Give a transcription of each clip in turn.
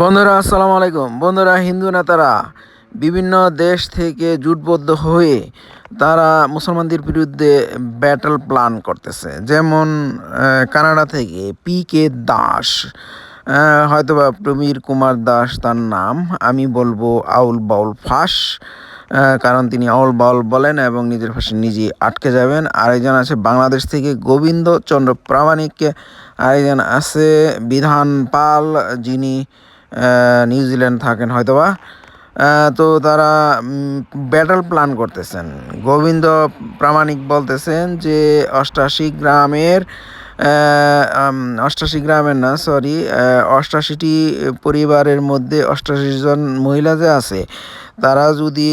বন্ধুরা আসসালামু আলাইকুম। বন্ধুরা হিন্দু নেতারা বিভিন্ন দেশ থেকে জোটবদ্ধ হয়ে তারা মুসলমানদের বিরুদ্ধে ব্যাটল প্ল্যান করতেছে। যেমন কানাডা থেকে পি কে দাস আহ, হয়তোবা প্রবীর কুমার দাস তার নাম আমি বলব আউল বাউল ফাঁস কারণ তিনি আউল বাউল বলেন এবং নিজের ভাষায় নিজে আটকে যাবেন। আরেকজন আছে বাংলাদেশ থেকে গোবিন্দ চন্দ্র প্রামাণিক আরেকজন আছে বিধান পাল যিনি নিউজিল্যান্ড থাকেন হয়তোবা। তো তারা ব্যাটল প্ল্যান করতেছেন। গোবিন্দ প্রামাণিক বলতেছেন যে অষ্টাশি গ্রামের অষ্টাশি গ্রামের না সরি অষ্টাশিটি পরিবারের মধ্যে অষ্টাশি জন মহিলা যে আছে, তারা যদি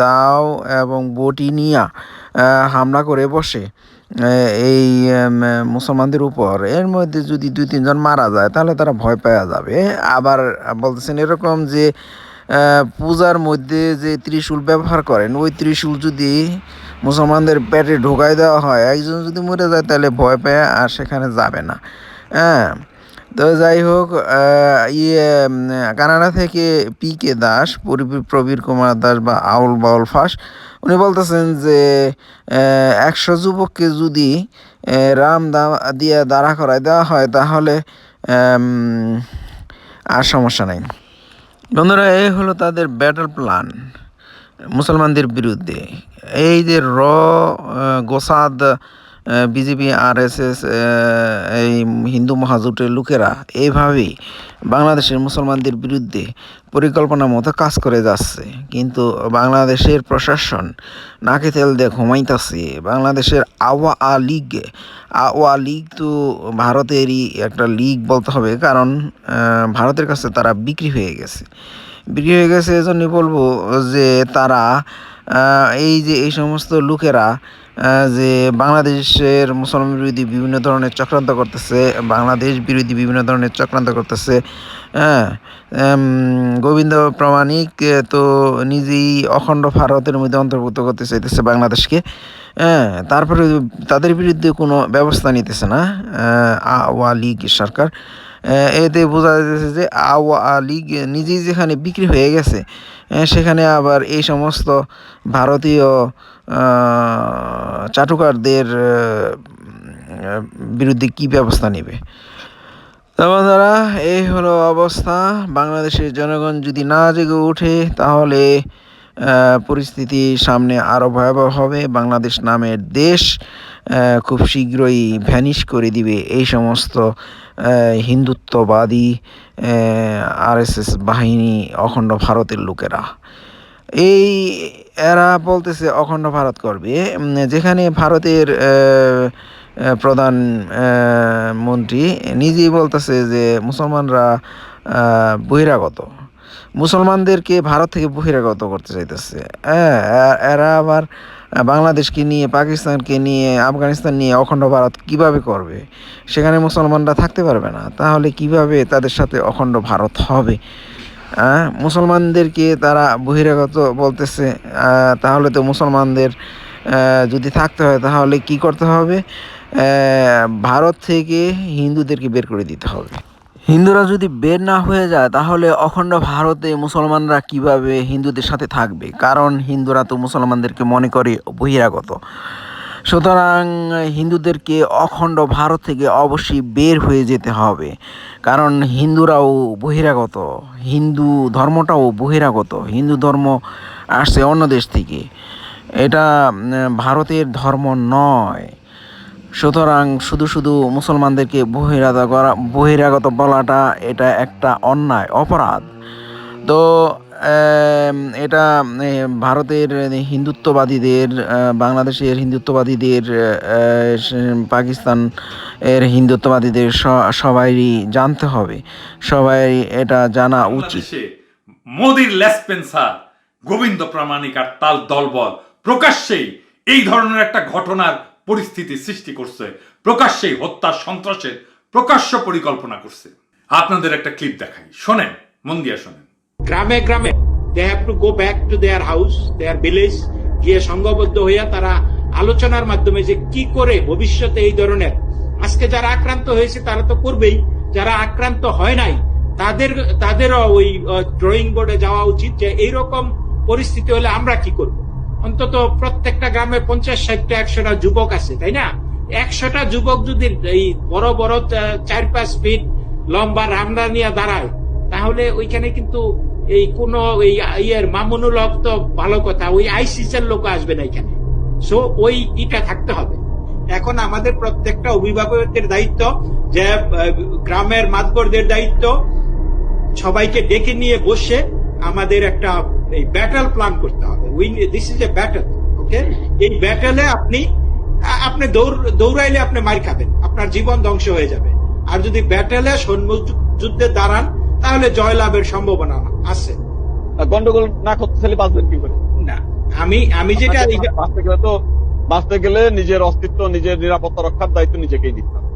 দাও এবং বটি নিয়া হামলা করে বসে এই মুসলমানদের উপর এর মধ্যে যদি দুই, তিনজন মারা যায়, তাহলে তারা ভয় পাওয়া যাবে। আবার বলতেছেন এরকম যে পূজার মধ্যে যে ত্রিশূল ব্যবহার করেন, ওই ত্রিশূল যদি মুসলমানদের পেটে ঢোকাই দেওয়া হয়, একজন যদি মরে যায়, তাহলে ভয় পেয়ে আর সেখানে যাবে না। হ্যাঁ তো যাই হোক ইয়ে কানাডা থেকে পি কে দাস প্রবীর কুমার দাস বা আউল বাউল ফাঁস, উনি বলতেছেন যে একশো যুবককে যদি রাম দা, দিয়ে দাঁড়া করায় দেওয়া হয়, তাহলে আর সমস্যা নেই। বন্ধুরা, এই হলো তাদের ব্যাটল প্ল্যান মুসলমানদের বিরুদ্ধে। এই যে র Mossad BJP R S S এই হিন্দু মহাজোটের লোকেরা এইভাবেই বাংলাদেশের মুসলমানদের বিরুদ্ধে পরিকল্পনা মতো কাজ করে যাচ্ছে। কিন্তু বাংলাদেশের প্রশাসন নাকে তেল দিয়ে ঘুমাইতেছে। বাংলাদেশের আওয়া লীগ আওয়া লীগ তো ভারতেরই একটা লীগ বলতে হবে, কারণ ভারতের কাছে তারা বিক্রি হয়ে গেছে। বিক্রি হয়ে গেছে এজন্যই বলব যে তারা এই যে এই সমস্ত লোকেরা যে বাংলাদেশের মুসলমান বিরোধী বিভিন্ন ধরনের চক্রান্ত করতেছে, বাংলাদেশ বিরোধী বিভিন্ন ধরনের চক্রান্ত করতেছে। হ্যাঁ গোবিন্দ প্রামাণিক তো নিজেই অখণ্ড ভারতের মধ্যে অন্তর্ভুক্ত করতে চাইতেছে বাংলাদেশকে। হ্যাঁ তারপরে তাদের বিরুদ্ধে কোনো ব্যবস্থা নিতেছে না আওয়া লীগ সরকার। এতে বোঝা যাচ্ছে যে আওয়া লীগ নিজেই যেখানে বিক্রি হয়ে গেছে সেখানে আবার এই সমস্ত ভারতীয় চাটুকারদের বিরুদ্ধে কি ব্যবস্থা নেবে? বন্ধুরা, এই হলো অবস্থা। বাংলাদেশের জনগণ যদি না জেগে ওঠে, তাহলে পরিস্থিতি সামনে আরও ভয়াবহ হবে। বাংলাদেশ নামের দেশ খুব শীঘ্রই ভ্যানিশ করে দিবে এই সমস্ত হিন্দুত্ববাদী আরএসএস বাহিনী অখণ্ড ভারতের লোকেরা। এই এরা বলতেছে অখণ্ড ভারত করবে। যেখানে ভারতের প্রধান মন্ত্রী নিজেই বলতেছে যে মুসলমানরা বহিরাগত। মুসলমানদেরকে ভারত থেকে বহিরাগত করতে চাইতেছে। হ্যাঁ এরা আবার বাংলাদেশকে নিয়ে, পাকিস্তানকে নিয়ে, আফগানিস্তান নিয়ে অখণ্ড ভারত কীভাবে করবে? সেখানে মুসলমানরা থাকতে পারবে না। তাহলে কীভাবে তাদের সাথে অখণ্ড ভারত হবে? মুসলমানদেরকে তারা বহিরাগত বলতেছে তাহলে তো মুসলমানদের যদি থাকতে হয় তাহলে কি করতে হবে? ভারত থেকে হিন্দুদেরকে বের করে দিতে হবে। হিন্দুরা যদি বের না হয়ে যায় তাহলে অখণ্ড ভারতে মুসলমানরা কীভাবে হিন্দুদের সাথে থাকবে? কারণ হিন্দুরা তো মুসলমানদেরকে মনে করে বহিরাগত। সুতরাং হিন্দুদেরকে অখণ্ড ভারত থেকে অবশ্যই বের হয়ে যেতে হবে। কারণ হিন্দুরাও বহিরাগত, হিন্দু ধর্মটাও বহিরাগত, হিন্দু ধর্ম আসছে অন্য দেশ থেকে। এটা ভারতের ধর্ম নয়। সুতরাং শুধু শুধু মুসলমানদেরকে বহিরাগত করা, বহিরাগত বলাটা এটা একটা অন্যায়, অপরাধ। তো এটা ভারতের হিন্দুত্ববাদীদের বাংলাদেশের হিন্দুত্ববাদীদের পাকিস্তান এর হিন্দুত্ববাদীদের স- সবাইরই জানতে হবে। সবাই এটা জানা উচিত। মোদির লেসপেন্সার গোবিন্দ প্রামাণিক আর তাল দলবল প্রকাশ্যেই এই ধরনের একটা ঘটনার পরিস্থিতি সৃষ্টি করছে, প্রকাশ্যেই হত্যা সন্ত্রাসের প্রকাশ্য পরিকল্পনা করছে। আপনাদের একটা ক্লিপ দেখাই। শোনেন, মন দিয়ে শোনেন। গ্রামে গ্রামে they have to go back to their house their village গিয়ে সংঘবদ্ধ হইয়া তারা আলোচনার মাধ্যমে যে কি করে ভবিষ্যতে এই ধরনের, আজকে যারা আক্রান্ত হয়েছে তারা তো করবেই, যারা আক্রান্ত হয় নাই, তাদের, তাদেরও ওই ড্রয়িং বোর্ডে যাওয়া উচিত যে এইরকম পরিস্থিতি হলে আমরা কি করব? অন্তত প্রত্যেকটা গ্রামে পঞ্চাশ ষাটটা একশোটা যুবক আছে, তাই না? একশোটা যুবক যদি এই বড় বড় চার পাঁচ ফিট লম্বা রামদা নিয়ে দাঁড়ায়, তাহলে ওইখানে কিন্তু এই কোন এই ইয়ের মামুনুল হক তো ভালো কথা, ওই আইসিসের লোক আসবে না এখানে। সো ওই ইটা থাকতে হবে। এখন আমাদের প্রত্যেকটা অভিভাবকের দায়িত্ব যে গ্রামের মাতবরদের দায়িত্ব, সবাইকে ডেকে নিয়ে বসে আমাদের একটা এই ব্যাটল প্ল্যান করতে হবে। Win this is a battle okay এই ব্যাটলে আপনি আপনি দৌড়, দৌড়াইলে আপনি মার খাবেন, আপনার জীবন ধ্বংস হয়ে যাবে। আর যদি ব্যাটেলে সৈন্য যুদ্ধে দাঁড়ান তাহলে জয়লাভের সম্ভাবনা আছে। গন্ডগোল না করতে চাইলে বাঁচবেন কি করে? না আমি আমি যেটা বাঁচতে গেলে তো বাঁচতে গেলে নিজের অস্তিত্ব নিজের নিরাপত্তা রক্ষার দায়িত্ব নিজেকেই নিতে হবে।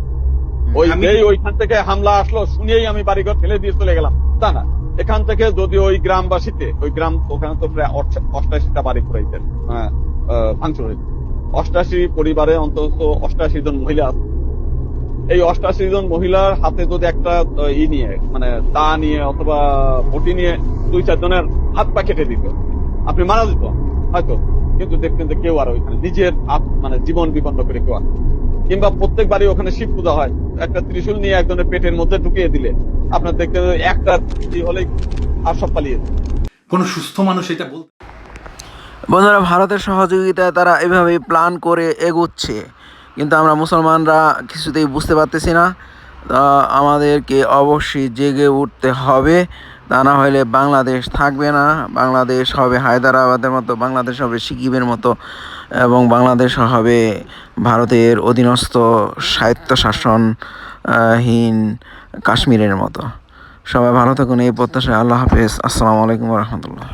ওই যেই ওইখান থেকে হামলা আসলো শুনেই আমি বাড়িঘর ফেলে দিয়ে চলে গেলাম। তা না এখান থেকে যদি ওই গ্রামবাসীতে ওই গ্রাম ওখানে তো প্রায় অষ্টাশিটা বাড়ি পুরাইছে হ্যাঁ, আহ, ভাঙচুর হয়েছে অষ্টাশি পরিবারে অন্তত অষ্টাশি জন মহিলা আছে। এই অষ্টাশি জন মহিলার হাতে যদি একটা ই নিয়ে মানে দা নিয়ে অথবা বটি নিয়ে দুই চার জনের হাত পা কেটে দিত আপনি মারা যেত হয়তো। কিন্তু দেখতেন যে কেউ আর ওইখানে নিজের মানে জীবন বিপন্ন করে কেউ আর কিংবা প্রত্যেক বাড়ি ওখানে শিব পূজা হয় একটা ত্রিশূল নিয়ে একজনের পেটের মধ্যে ঢুকিয়ে দিলে আপনার দেখতেন একটা হলেই আর সব পালিয়ে যেত। কোনো সুস্থ মানুষ এটা বলতে বন্ধুরা ভারতের সহযোগিতায় তারা এভাবেই প্ল্যান করে এগোচ্ছে। কিন্তু আমরা মুসলমানরা কিছুতেই বুঝতে পারতেছি না। আমাদেরকে অবশ্যই জেগে উঠতে হবে। তা না হলে বাংলাদেশ থাকবে না। বাংলাদেশ হবে হায়দ্রাবাদের মতো, বাংলাদেশ হবে সিকিমের মতো এবং বাংলাদেশ হবে ভারতের অধীনস্থ স্বায়ত্তশাসনহীন কাশ্মীরের মতো। সবাই ভালো থাকুন, এই প্রত্যাশায় আল্লাহ হাফেজ। আসসালামু আলাইকুম রহমতুল্লাহ।